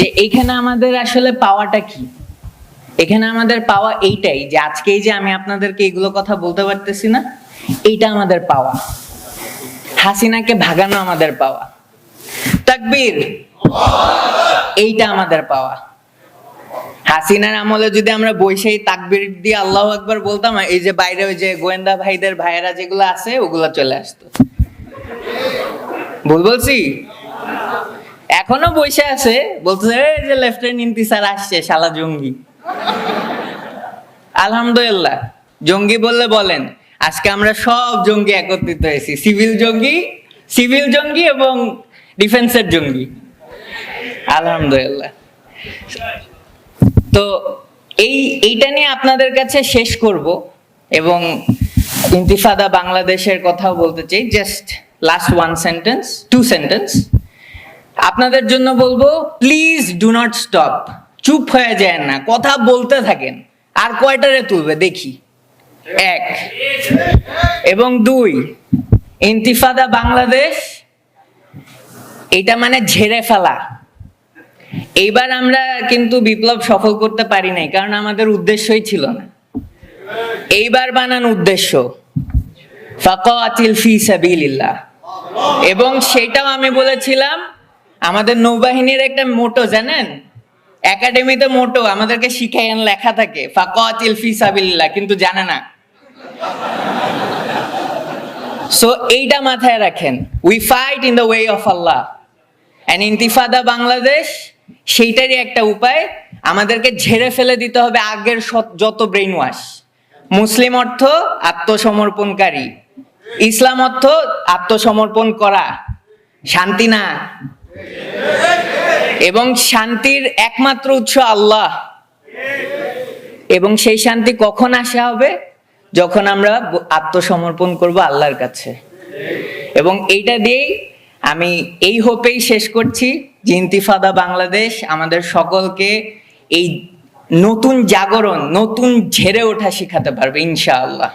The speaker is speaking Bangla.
যে এইখানে আমাদের আসলে পাওয়াটা কি? এখানে আমাদের পাওয়া এইটাই যে আজকে এই যে আমি আপনাদেরকে এগুলো কথা বলতে পারতেছি না, এইটা আমাদের পাওয়া। হাসিনাকে ভাগানো আমাদের পাওয়া। তাকবীর, এইটা আমাদের পাওয়া। হাসিনার আমলে যদি আমরা বৈশাহী তাকবীর দিয়ে আল্লাহ একবার বলতাম, এই যে বাইরে ওই যে গোয়েন্দা ভাইদের ভাইয়েরা যেগুলো আছে, ওগুলো চলে আসতো। ভুল বলছি? এখনও বসে আছে, বলতেছে, "এই যে লেফটেন্যান্ট ইন্তিসার আসছে, শালা জঙ্গি। আলহামদুলিল্লাহ, জঙ্গি বললে বলেন, আজকে আমরা সব জঙ্গি একত্রিত হয়েছি, সিভিল জঙ্গি সিভিল জঙ্গি এবং ডিফেন্সের জঙ্গি। আলহামদুলিল্লাহ। তো এই, এইটা নিয়ে আপনাদের কাছে শেষ করব এবং ইন্তিফাদা বাংলাদেশের কথাও বলতে চাই just last one sentence two sentence আপনাদের জন্য বলব প্লিজ ডু নট স্টপ চুপ হয়ে যায় না, কথা বলতে থাকেন। আর কয়টারে তুলবে? দেখি। এক। এবং দুই। ইন্তিফাদা বাংলাদেশ, এটা মানে ঝেড়ে ফেলা। এইবার আমরা কিন্তু বিপ্লব সফল করতে পারি নাই, কারণ আমাদের উদ্দেশ্যই ছিল না। এইবার বানান উদ্দেশ্য। ফাকা ফাকাতিল ফি সাবিলিল্লাহ। এবং সেটাও আমি বলেছিলাম আমাদের নৌবাহিনীর একটা মোটো, জানেন? একাডেমিতে মোটো, আমাদেরকে শিখাইন লেখা থাকে। ফাকাতিল কিন্তু জানে না। সো এইটা মাথায় রাখেন। We fight in the way of Allah and intifada Bangladesh, সেইটারই একটা উপায়। আমাদেরকে ঝেড়ে ফেলে দিতে হবে আগের যত ব্রেইন ওয়াশ মুসলিম অর্থ আত্মসমর্পণকারী। ইসলাম অর্থ আত্মসমর্পণ করা। শান্তি না। এবং শান্তির একমাত্র উৎস আল্লাহ। এবং সেই শান্তি কখন আসা হবে? যখন আমরা আত্মসমর্পণ করব আল্লাহর কাছে। এবং এইটা দিয়েই আমি এই হোপেই শেষ করছি যে ইন্তিফাদা বাংলাদেশ আমাদের সকলকে এই নতুন জাগরণ, নতুন ঝেড়ে ওঠা শিখাতে পারবে, ইনশাআল্লাহ।